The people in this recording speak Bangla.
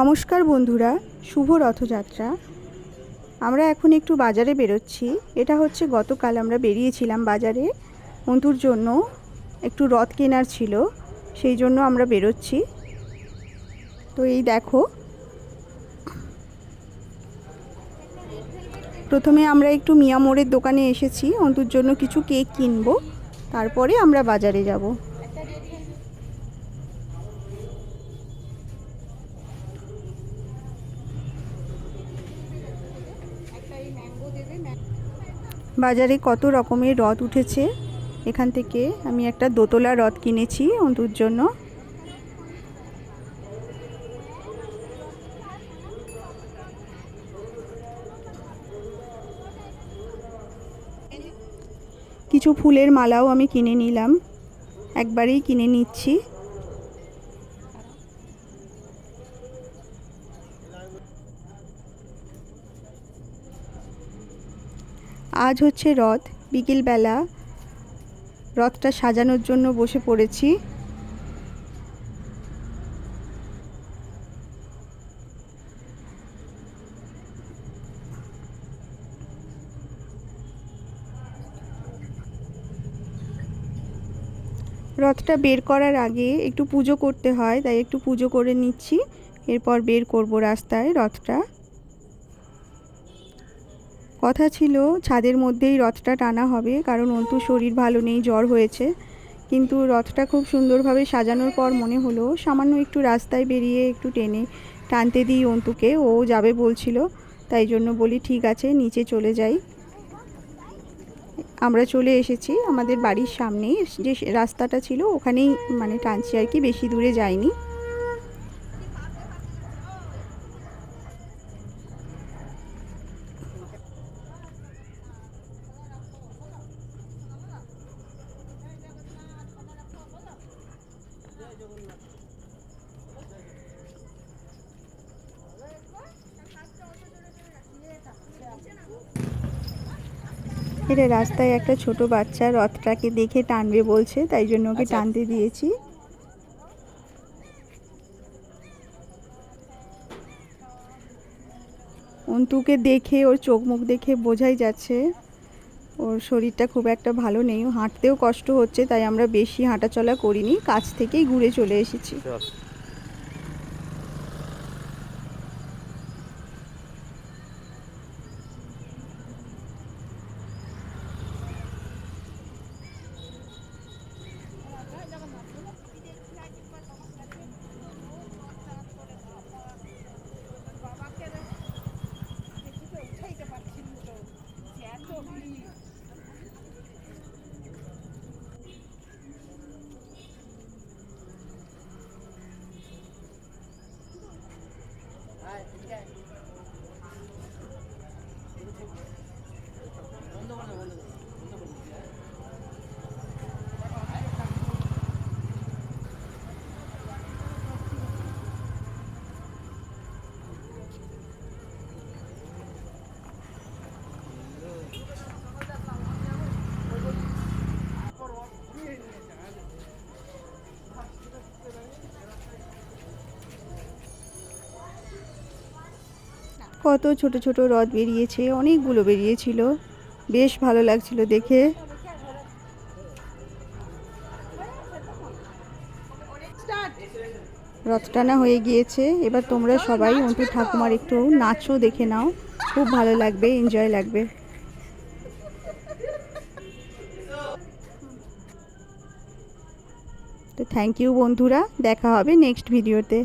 নমস্কার বন্ধুরা, শুভ রথযাত্রা। আমরা এখন একটু বাজারে বেরোচ্ছি। এটা হচ্ছে গতকাল আমরা বেরিয়েছিলাম বাজারে। অন্তুর জন্য একটু রথ কেনার ছিল, সেই জন্য আমরা বেরোচ্ছি। তো এই দেখো, প্রথমে আমরা একটু মিয়া মোড়ের দোকানে এসেছি। অন্তুর জন্য কিছু কেক কিনবো। তারপরে আমরা বাজারে যাব। বাজারে কত রকমের রথ উঠেছে? এখান থেকে আমি একটা দোতলা রথ কিনেছি অন্তুর জন্য। কিছু ফুলের মালাও আমি কিনে নিলাম। একবারেই কিনে নিচ্ছি। আজ হচ্ছে রথ, বিকেলবেলা রথটা সাজানোর জন্য বসে পড়েছি। রথটা বের করার আগে একটু পুজো করতে হয়, তাই একটু পুজো করে নিচ্ছি। এরপর বের করব রাস্তায় রথটা। কথা ছিল, ছাদের মধ্যেই রথটা টানা হবে, কারণ অন্তু শরীর ভালো নেই, জ্বর হয়েছে। কিন্তু রথটা খুব সুন্দরভাবে সাজানোর পর মনে হলো, সামান্য একটু রাস্তায় বেরিয়ে একটু টেনে টানতে দিই অন্তুকে। ও যাবে বলছিল, তাই জন্য বলি, ঠিক আছে, নিচে চলে যাই। আমরা চলে এসেছি, আমাদের বাড়ির সামনেই। যে রাস্তাটা ছিল, ওখানেই মানে টানছি আর কি, বেশি দূরে যাইনি। এটা রাস্তায় একটা ছোট বাচ্চা রথটাকে দেখে টানবে বলছে তাই জন্য ওকে টানতে দিয়েছি। অন্তুকে দেখে ওর চোখ মুখ দেখে বোঝাই যাচ্ছে ওর শরীরটা খুব একটা ভালো নেই। হাঁটতেও কষ্ট হচ্ছে তাই আমরা বেশি হাঁটাচলা করিনি কাছ থেকেই ঘুরে চলে এসেছি। কত ছোট ছোট হ্রদ বেরিয়েছে, অনেকগুলো বেরিয়েছিল। বেশ ভালো লাগছিল দেখে। রথ টানা হয়ে গিয়েছে। এবার তোমরা সবাই অন্তু ঠাকুমার একটু নাচও দেখে নাও। খুব ভালো লাগবে এনজয় লাগবে। তো থ্যাংক ইউ বন্ধুরা, দেখা হবে নেক্সট ভিডিওতে